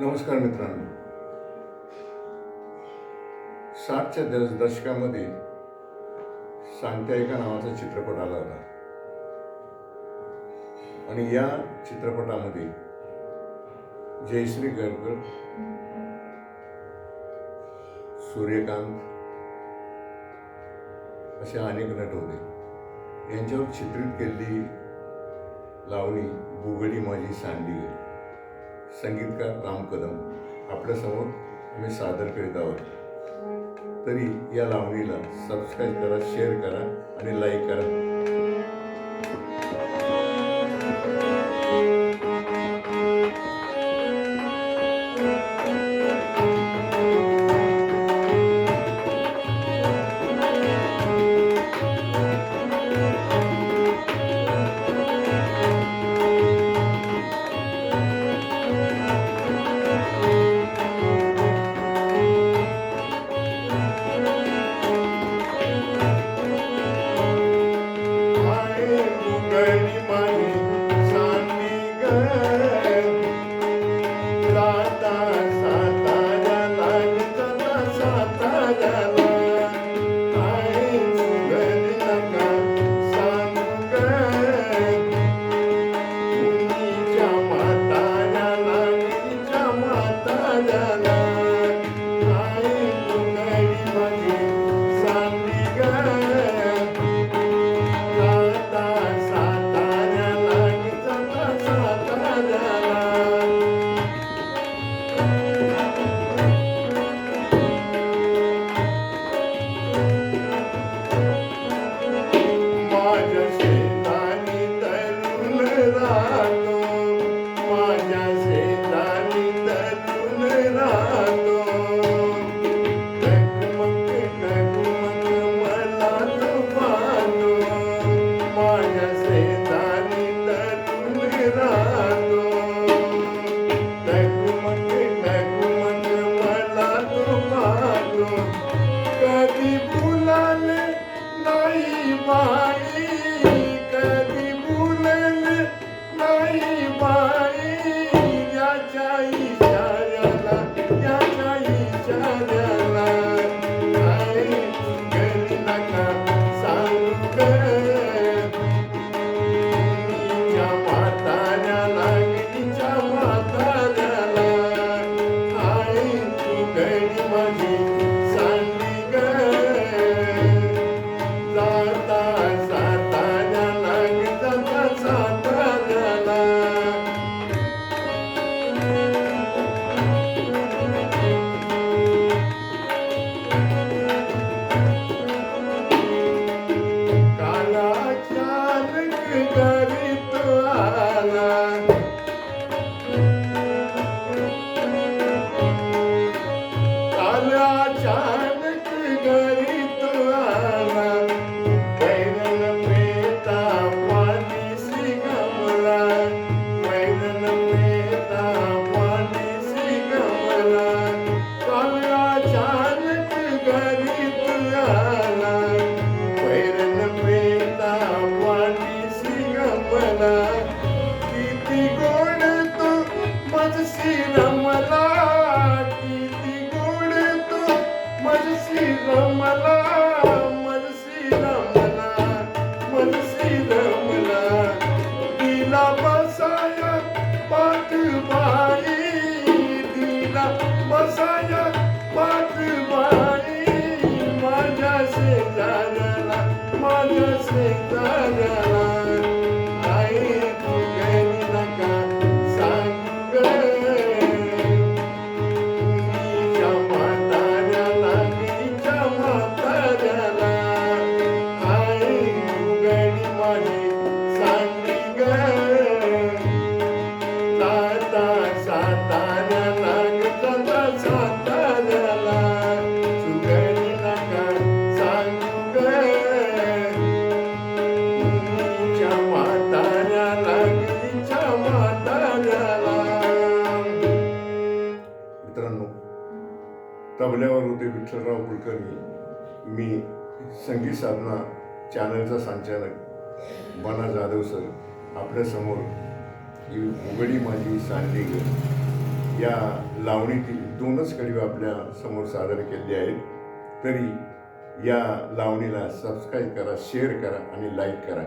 नमस्कार मित्रांनो. साठच्या दश दशकामध्ये सांगत्यायिका नावाचा चित्रपट आला होता. आणि या चित्रपटामध्ये जयश्री गडकर सूर्यकांत असे अनेक नट होते. यांच्यावर चित्रित केलेली लावणी बुगडी माझी सांडली गेली. संगीतकार राम कदम आपल्यासमोर आम्ही सादर करीत आहोत. तरी या लावणीला सबस्क्राईब करा शेअर करा आणि लाईक करा. मजसी रमला किती गोड तो मजसी रमला विठ्ठलराव कुलकर्णी मी संगीत साधना चॅनलचा संचालक बना जाधव सर आपल्यासमोर ही उघडी माझी सांडली या लावणीतील दोनच कडवी आपल्यासमोर सादर केलेली आहेत. तरी या लावणीला सबस्क्राईब करा शेअर करा आणि लाईक करा.